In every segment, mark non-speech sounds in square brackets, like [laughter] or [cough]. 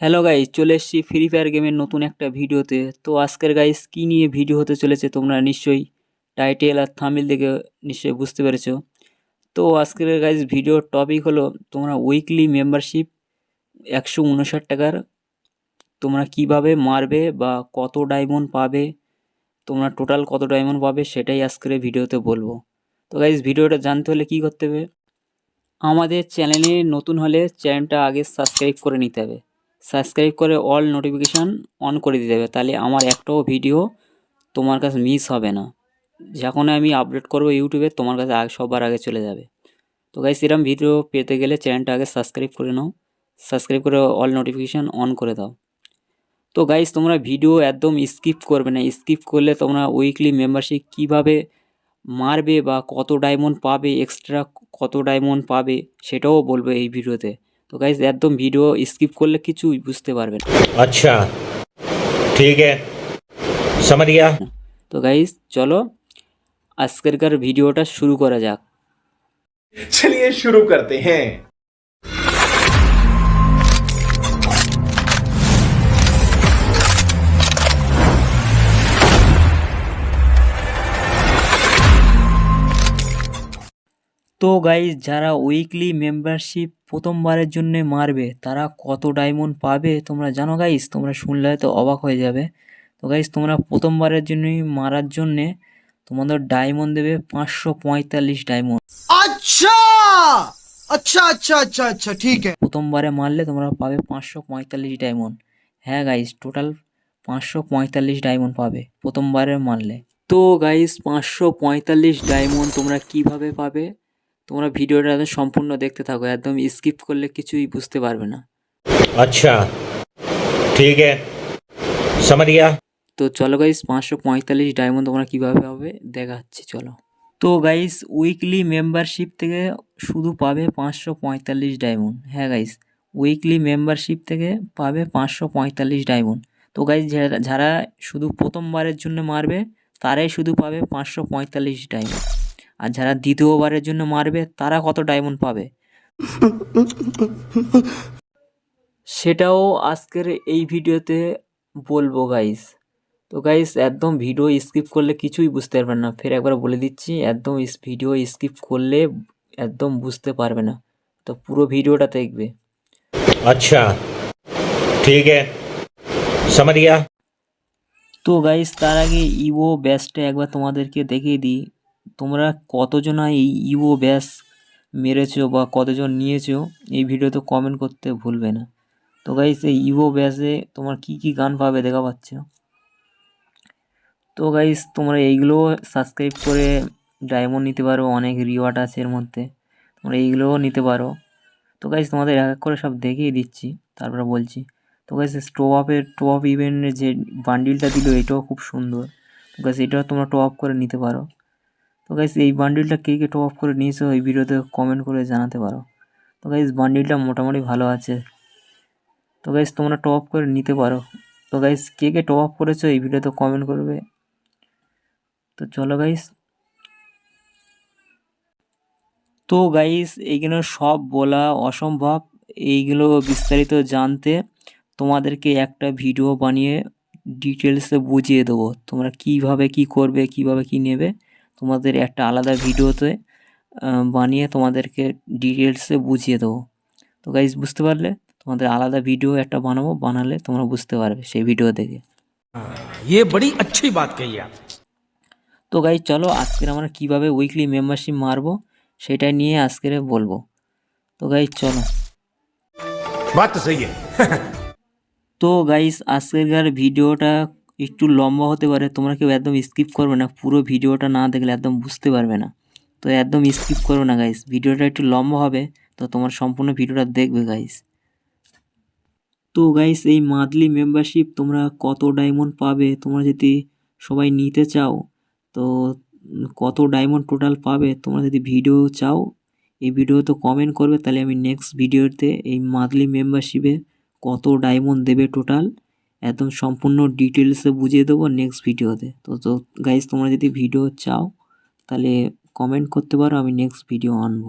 Hello guys চলে এসেছি free fire গেমের নতুন একটা ভিডিওতে। তো আজকের গাইস কী নিয়ে ভিডিও হতে চলেছে তোমরা নিশ্চয়ই টাইটেল আর থামিল দেখে নিশ্চয়ই বুঝতে পেরেছ। তো আজকের গাইস ভিডিওর টপিক হলো তোমরা উইকলি মেম্বারশিপ একশো উনষাট টাকার তোমরা কীভাবে মারবে বা কত ডায়মন্ড পাবে, তোমরা টোটাল কত ডায়মন্ড পাবে সেটাই আজকের ভিডিওতে বলব। তো গাইস ভিডিওটা জানতে হলে কী করতে হবে? আমাদের চ্যানেলে নতুন হলে চ্যানেলটা আগে সাবস্ক্রাইব করে নিতে হবে। সাবস্ক্রাইব করে অল নোটিফিকেশান অন করে দিতে হবে। তাহলে আমার একটাও ভিডিও তোমার কাছে মিস হবে না। যখন আমি আপলোড করব ইউটিউবে তোমার কাছে সবার আগে চলে যাবে। তো গাইস এরকম ভিডিও পেতে গেলে চ্যানেলটা আগে সাবস্ক্রাইব করে নাও। সাবস্ক্রাইব করে অল নোটিফিকেশান অন করে দাও। তো গাইস তোমরা ভিডিও একদম স্কিপ করবে না। স্কিপ করলে তোমরা উইকলি মেম্বারশিপ কীভাবে মারবে বা কত ডায়মন্ড পাবে এক্সট্রা কত ডায়মন্ড পাবে, সেটাও বলব এই ভিডিওতে তো গাইজ একদম ভিডিও স্কিপ করলে কিছুই বুঝতে পারবে না अच्छा ठीक है समझ गया তো গাইজ চলো আজকেরকার ভিডিওটা শুরু করা যাক चलिए शुरू करते हैं তো গাইজ যারা উইকলি মেম্বারশিপ প্রথমবারের জন্য মারবে তারা কত ডায়মন্ড পাবে তোমরা জানো গাইজ তোমরা শুনলে তো অবাক হয়ে যাবে। তো গাইজ তোমরা প্রথমবারের জন্যই মারার জন্যে তোমাদের ডায়মন্ড দেবে পাঁচশো পঁয়তাল্লিশ ডায়মন্ড আচ্ছা! আচ্ছা আচ্ছা আচ্ছা আচ্ছা ঠিক আছে। প্রথমবারে মারলে তোমরা পাবে পাঁচশো পঁয়তাল্লিশ ডায়মন্ড হ্যাঁ গাইজ টোটাল পাঁচশো পঁয়তাল্লিশ ডায়মন্ড পাবে প্রথমবারে মারলে। তো গাইজ পাঁচশো পঁয়তাল্লিশ ডায়মন্ড তোমরা কীভাবে পাবে? তোমরা ভিডিওটা সম্পূর্ণ দেখতে থাকো একদম স্কিপ করলে কিছুই বুঝতে পারবে না। আচ্ছা ঠিক তো চলো গাইস পাঁচশো পঁয়তাল্লিশ ডায়মন্ড তোমরা কীভাবে হবে দেখাচ্ছি চলো। তো গাইস উইকলি মেম্বারশিপ থেকে শুধু পাবে পাঁচশো পঁয়তাল্লিশ ডায়মন্ড হ্যাঁ গাইস উইকলি মেম্বারশিপ থেকে পাবে পাঁচশো পঁয়তাল্লিশ ডায়মন্ড তো গাইস যারা শুধু প্রথমবারের জন্য মারবে তারাই শুধু পাবে পাঁচশো পঁয়তাল্লিশ ডায়মন্ড আর যারা দ্বিতীয়বারের জন্য মারবে তারা কত ডায়মন্ড পাবে? সেটাও আজকের এই ভিডিওতে বলব গাইস তো গাইস একদম ভিডিও স্কিপ করলে কিছুই বুঝতে পারবেন না। ফের একবার বলে দিচ্ছি একদম ভিডিও স্কিপ করলে একদম বুঝতে পারবে না। তো পুরো ভিডিওটা দেখবে। আচ্ছা ঠিক আছে। তো গাইস তার আগে ইভো ব্যাচটা একবার তোমাদেরকে দেখিয়ে দিই। তোমরা কতজনা এই ইভো ব্যাস মেরেছো বা কতজন নিয়েছো, এই ভিডিওতে কমেন্ট করতে ভুলবে না। তো গাইস এই ইভো ব্যাসে তোমার কি কি গান পাবে দেখা পাচ্ছ। তো গাইস তোমরা এইগুলো সাবস্ক্রাইব করে ডায়মন্ড নিতে পারো, অনেক রিওয়ার্ড আছে এর মধ্যে। তোমরা এইগুলোও নিতে পারো। তো গাইস তোমাদের এক এক করে সব দেখিয়ে দিচ্ছি, তারপরে বলছি। তো গাইস স্টোভ আপের টপ আপ ইভেন্টের যে বান্ডিলটা দিল, এটাও খুব সুন্দর। তো গাইস এটাও তোমরা টপ আপ করে নিতে পারো। তো গাইস এই বান্ডিলটা কে কে টপ আপ করে নিয়েছো এই ভিডিওতে কমেন্ট করে জানাতে পারো। তো গাইস বান্ডিলটা মোটামুটি ভালো আছে। তো গাইস তোমরা টপ আপ করে নিতে পারো। তো গাইস কে কে টপ আপ করেছ এই ভিডিওতে কমেন্ট করবে। তো চলো গাইস তো গাইস এইগুলো সব বলা অসম্ভব। এইগুলো বিস্তারিত জানতে তোমাদেরকে একটা ভিডিও বানিয়ে ডিটেলসে বুঝিয়ে দেবো। তোমরা কীভাবে কি করবে, কীভাবে কি নেবে। তোমাদের একটা আলাদা ভিডিওতে আহ, বানিয়ে তোমাদেরকে ডিটেলসে বুঝিয়ে দেবো তো গাইস বুঝতে পারলে তোমাদের আলাদা ভিডিও একটা বানাবো বানালে তোমরা বুঝতে পারবে সেই ভিডিও দেখে ये बड़ी अच्छी बात कही आप তো গাইজ চলো আজকের আমরা কিভাবে উইকলি মেম্বারশিপ মারবো সেটা নিয়ে আজকের বলবো তো গাইজ চলো बात [laughs] तो सही है তো গাইস আজকেরকার ভিডিওটা একটু লম্বা হতে পারে, তোমরা কেউ একদম স্কিপ করবে না, পুরো ভিডিওটা না দেখলে একদম বুঝতে পারবে না। তো একদম স্কিপ করবে না গাইস ভিডিওটা একটু লম্বা হবে, তো তোমার সম্পূর্ণ ভিডিওটা দেখবে গাইস তো গাইস এই মান্থলি মেম্বারশিপ তোমরা কত ডায়মন্ড পাবে, তোমরা যদি সবাই নিতে চাও, তো কত ডায়মন্ড টোটাল পাবে, তোমরা যদি ভিডিও চাও, এই ভিডিও তো কমেন্ট করবে, তাহলে আমি নেক্সট ভিডিওতে এই মান্থলি মেম্বারশিপে কত ডায়মন্ড দেবে টোটাল একদম সম্পূর্ণ ডিটেলসে বুঝিয়ে দেবো নেক্সট ভিডিওতে তো। তো গাইজ তোমরা যদি ভিডিও চাও তাহলে কমেন্ট করতে পারো আমি নেক্সট ভিডিও আনব।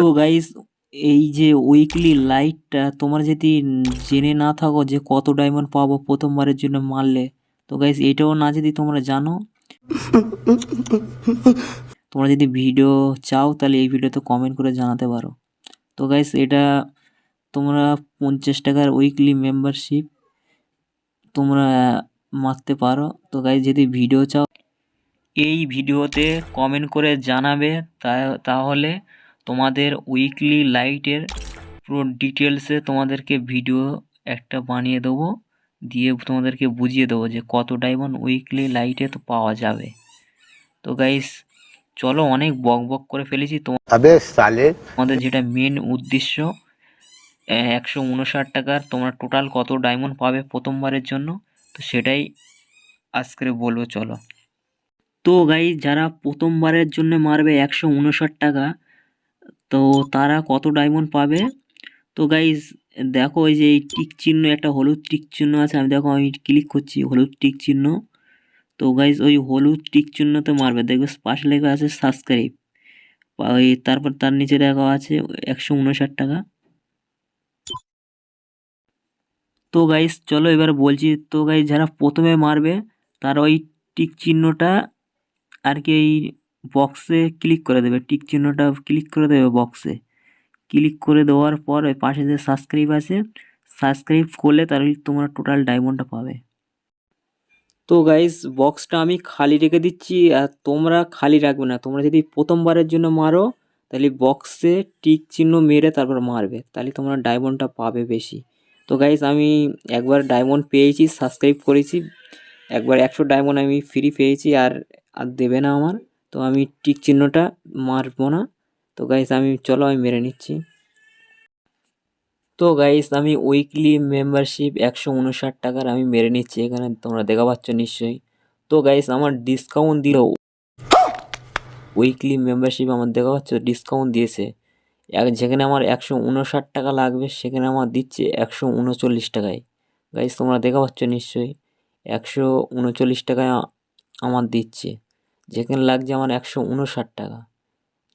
তো গাইজ এই যে উইকলি লাইটটা তোমরা যদি জেনে না থাকো যে কত ডায়মন্ড পাবো প্রথমবারের জন্য মারলে তো গাইজ এটাও না যদি তোমরা জানো তোমরা যদি ভিডিও চাও তাহলে এই ভিডিওতে কমেন্ট করে জানাতে পারো। তো গাইজ এটা তোমরা পঞ্চাশ টাকার উইকলি মেম্বারশিপ তোমরা মারতে পারো। তো গাই যদি ভিডিও চাও এই ভিডিওতে কমেন্ট করে জানাবে। তাহলে তোমাদের উইকলি লাইটের পুরো ডিটেলসে তোমাদেরকে ভিডিও একটা বানিয়ে দেবো। দিয়ে তোমাদেরকে বুঝিয়ে দেবো যে কত ডায়মন্ড উইকলি লাইটে তো পাওয়া যাবে। তো গাইস চলো অনেক বক বক করে ফেলেছি। তোমাদের যেটা মেন উদ্দেশ্য একশো উনষাট টাকার, তোমরা টোটাল কত ডায়মন্ড পাবে প্রথমবারের জন্য? তো সেটাই আজকে বলব, চলো। তো গাই যারা প্রথমবারের জন্য মারবে একশো উনষাট টাকা, তো তারা কত ডায়মন্ড পাবে? তো গাইজ দেখো ওই যে এই টিক চিহ্ন, একটা হলুদ টিক চিহ্ন আছে, আমি দেখো, আমি ক্লিক করছি, হলুদ টিক চিহ্ন। তো গাইজ ওই হলুদ টিক চিহ্নতে মারবে, দেখবে পাশে লেখা আছে সাবস্ক্রাইব ওই তারপর তার নিচে দেখা আছে একশো উনষাট টাকা। তো গাইস চলো এবার বলছি, তো গাইস যারা প্রথমে মারবে, তারা ওই টিক চিহ্নটা আর কি এই বক্সে ক্লিক করে দেবে। টিক চিহ্নটা ক্লিক করে দেবে বক্সে ক্লিক করে দেওয়ার পর ওই পাশে যে সাবস্ক্রাইব আছে সাবস্ক্রাইব করলে তাহলে তোমরা টোটাল ডায়মন্ডটা পাবে। তো গাইস বক্সটা আমি খালি রেখে দিচ্ছি, আর তোমরা খালি রাখবে না। তোমরা যদি প্রথমবারের জন্য মারো, তাহলে বক্সে টিক চিহ্ন মেরে তারপর মারবে। তাহলে তোমরা ডায়মন্ডটা পাবে বেশি। তো গাইস আমি একবার ডায়মন্ড পেয়েছি সাবস্ক্রাইব করেছি। একবার একশো ডায়মন্ড আমি ফ্রি পেয়েছি আর আর দেবে না আমার। তো আমি টিক চিহ্নটা মারবো না। তো গাইস আমি, চলো আমি মেরে নিচ্ছি। তো গাইস আমি উইকলি মেম্বারশিপ একশো উনষাট টাকার আমি মেরে নিচ্ছি এখানে, তোমরা দেখা পাচ্ছ নিশ্চয়ই। তো গাইস আমার ডিসকাউন্ট দিল। উইকলি মেম্বারশিপ আমার দেখা পাচ্ছ ডিসকাউন্ট দিয়েছে। এক যেখানে আমার একশো উনষাট টাকা লাগবে, সেখানে আমার দিচ্ছে একশো উনচল্লিশ টাকায়। গাইজ তোমরা দেখা পাচ্ছ নিশ্চয়ই, একশো উনচল্লিশ টাকায় আমার দিচ্ছে, যেখানে লাগছে আমার একশো উনষাট টাকা।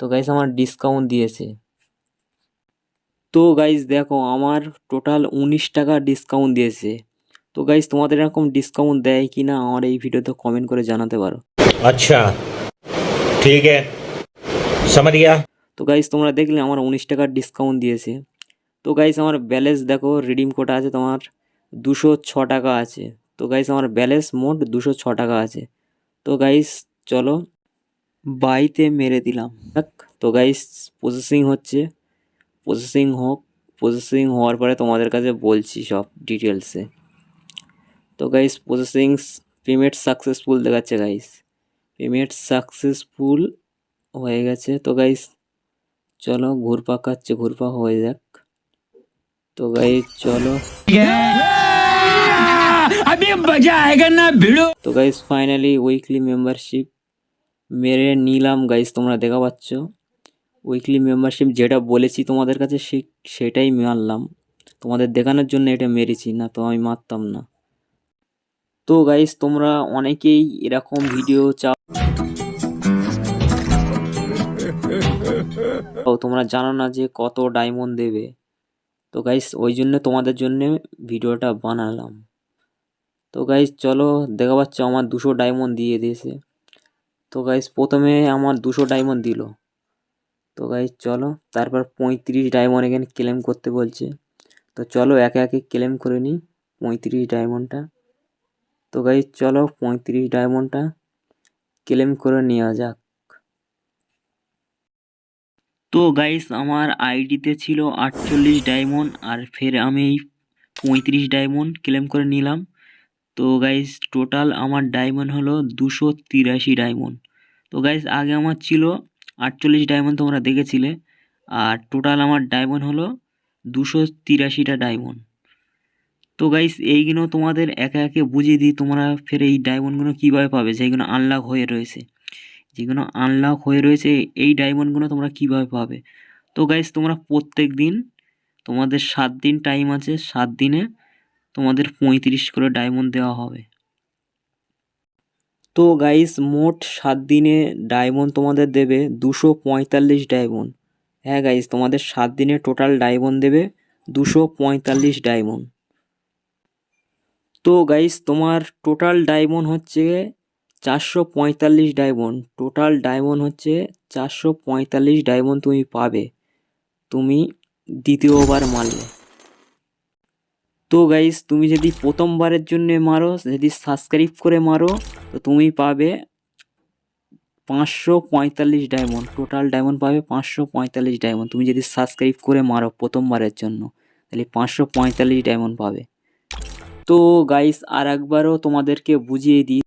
তো গাইজ আমার ডিসকাউন্ট দিয়েছে। তো গাইজ দেখো, আমার টোটাল উনিশ টাকা ডিসকাউন্ট দিয়েছে। তো গাইজ তোমাদের এরকম ডিসকাউন্ট দেয় কি না আমার এই ভিডিওতে কমেন্ট করে জানাতে পারো। আচ্ছা ঠিক আছে। তো গাইস তোমরা দেখলে আমার উনিশ টাকার ডিসকাউন্ট দিয়েছে। তো গাইস আমার ব্যালেন্স দেখো রিডিম কোটা আছে তোমার দুশো ছ টাকা আছে। তো গাইস আমার ব্যালেন্স মোট দুশো ছ টাকা আছে। তো গাইস চলো বাইতে মেরে দিলাম। তো গাইস প্রসেসিং হচ্ছে। প্রসেসিং হোক প্রসেসিং হওয়ার পরে তোমাদের কাছে বলছি সব ডিটেলসে তো গাইস প্রসেসিং পেমেন্ট সাকসেসফুল দেখাচ্ছে গাইস পেমেন্ট সাকসেসফুল হয়ে গেছে। তো গাইস চলো ঘুরপাক খাচ্ছে ঘুরপাক হয়ে যাক। তো গাই চলো। তো গাইস ফাইনালি উইকলি মেম্বারশিপ মেরে নিলাম। গাইস তোমরা দেখা পাচ্ছ? উইকলি মেম্বারশিপ যেটা বলেছি তোমাদের কাছে সে সেটাই মারলাম। তোমাদের দেখানোর জন্য এটা মেরেছি না তো আমি মারতাম না। তো গাইস তোমরা অনেকেই এরকম ভিডিও চাও ও তোমরা জানো না যে কত ডায়মন্ড দেবে। তো গাইস ওই জন্য তোমাদের জন্য ভিডিওটা বানালাম। তো গাইস চলো দেখা পাচ্ছ আমার দুশো ডায়মন্ড দিয়ে দিয়েছে। তো গাইস প্রথমে আমার দুশো ডায়মন্ড দিল। তো গাইস চলো তারপর পঁয়ত্রিশ ডায়মন্ড এখানে ক্লেম করতে বলছে। তো চলো একে একে ক্লেম করে নিই পঁয়ত্রিশ ডায়মন্ডটা তো গাইস চলো পঁয়ত্রিশ ডায়মন্ডটা ক্লেম করে নেওয়া যাক। তো গাইস আমার আইডিতে ছিল আটচল্লিশ ডায়মন্ড আর ফের আমি এই পঁয়ত্রিশ ডায়মন্ড ক্লেম করে নিলাম। তো গাইস টোটাল আমার ডায়মন্ড হলো দুশো তিরাশি ডায়মন্ড তো গাইস আগে আমার ছিল আটচল্লিশ ডায়মন্ড তোমরা দেখেছিলে। আর টোটাল আমার ডায়মন্ড হলো দুশো তিরাশিটা ডায়মন্ড তো গাইস এইগুলো তোমাদের একে একে বুঝিয়ে দিই, তোমরা ফের এই ডায়মন্ডগুলো কীভাবে পাবে, যেগুলো আনলক হয়ে রয়েছে। যেগুলো আনলক হয়ে রয়েছে, এই ডায়মন্ডগুলো তোমরা কীভাবে পাবে? তো গাইস তোমরা প্রত্যেক দিন তোমাদের সাত দিন টাইম আছে, সাত দিনে তোমাদের পঁয়ত্রিশ করে ডায়মন্ড দেওয়া হবে। তো গাইস মোট সাত দিনে ডায়মন্ড তোমাদের দেবে দুশো পঁয়তাল্লিশ ডায়মন্ড হ্যাঁ গাইস তোমাদের সাত দিনে টোটাল ডায়মন্ড দেবে দুশো পঁয়তাল্লিশ ডায়মন্ড তো গাইস তোমার টোটাল ডায়মন্ড হচ্ছে চারশো পঁয়তাল্লিশ ডায়মন্ড। টোটাল ডায়মন্ড হচ্ছে চারশো পঁয়তাল্লিশ ডায়মন্ড তুমি পাবে। তুমি দ্বিতীয়বার মারলে। তো গাইস তুমি যদি প্রথমবারের জন্য মারো, যদি সাবস্ক্রাইব করে মারো, তো তুমি পাবে পাঁচশো পঁয়তাল্লিশ ডায়মন্ড। টোটাল ডায়মন্ড পাবে পাঁচশো পঁয়তাল্লিশ ডায়মন্ড। তুমি যদি সাবস্ক্রাইব করে মারো প্রথমবারের জন্য, তাহলে পাঁচশো পঁয়তাল্লিশ ডায়মন্ড পাবে। তো গাইস আর একবারও তোমাদেরকে বুঝিয়ে দিই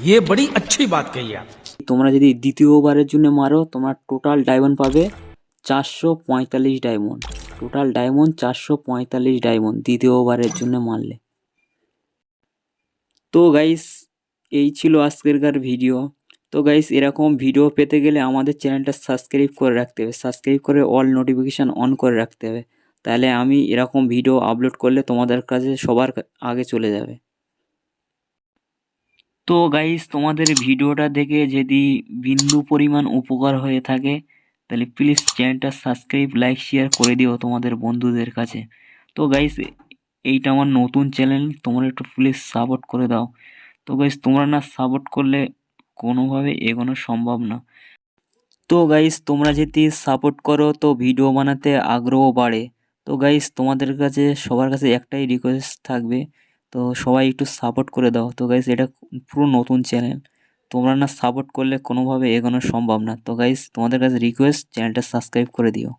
ये बड़ी अच्छी बात कही आप তোমরা যদি দ্বিতীয়বারের জন্য মারো তোমার টোটাল ডায়মন্ড পাবে চারশো পঁয়তাল্লিশ ডায়মন্ড টোটাল ডায়মন্ড চারশো পঁয়তাল্লিশ ডায়মন্ড দ্বিতীয়বারের জন্য মারলে তো গাইস এই ছিল আজকেরকার ভিডিও তো গাইস এরকম ভিডিও পেতে গেলে আমাদের চ্যানেলটা সাবস্ক্রাইব করে রাখতে হবে সাবস্ক্রাইব করে অল নোটিফিকেশান অন করে রাখতে হবে তাহলে আমি এরকম ভিডিও আপলোড করলে তোমাদের কাছে সবার আগে চলে যাবে। তো গাইস তোমাদের ভিডিওটা দেখে যদি বিন্দু পরিমাণ উপকার হয়ে থাকে, তাহলে প্লিজ চ্যানেলটা সাবস্ক্রাইব লাইক শেয়ার করে দিও তোমাদের বন্ধুদের কাছে। তো গাইস এইটা আমার নতুন চ্যানেল তোমরা একটু প্লিজ সাপোর্ট করে দাও। তো গাইস তোমরা না সাপোর্ট করলে কোনোভাবে এগোনো সম্ভব না। তো গাইস তোমরা যদি সাপোর্ট করো, তো ভিডিও বানাতে আগ্রহ বাড়ে। তো গাইস তোমাদের কাছে, সবার কাছে একটাই রিকোয়েস্ট থাকবে। তো সবাই একটু সাপোর্ট করে দাও। তো গাইস এটা পুরো নতুন চ্যানেল তোমরা না সাপোর্ট করলে কোনোভাবে এগোনো সম্ভব না। তো গাইস তোমাদের কাছে রিকোয়েস্ট চ্যানেলটা সাবস্ক্রাইব করে দিও।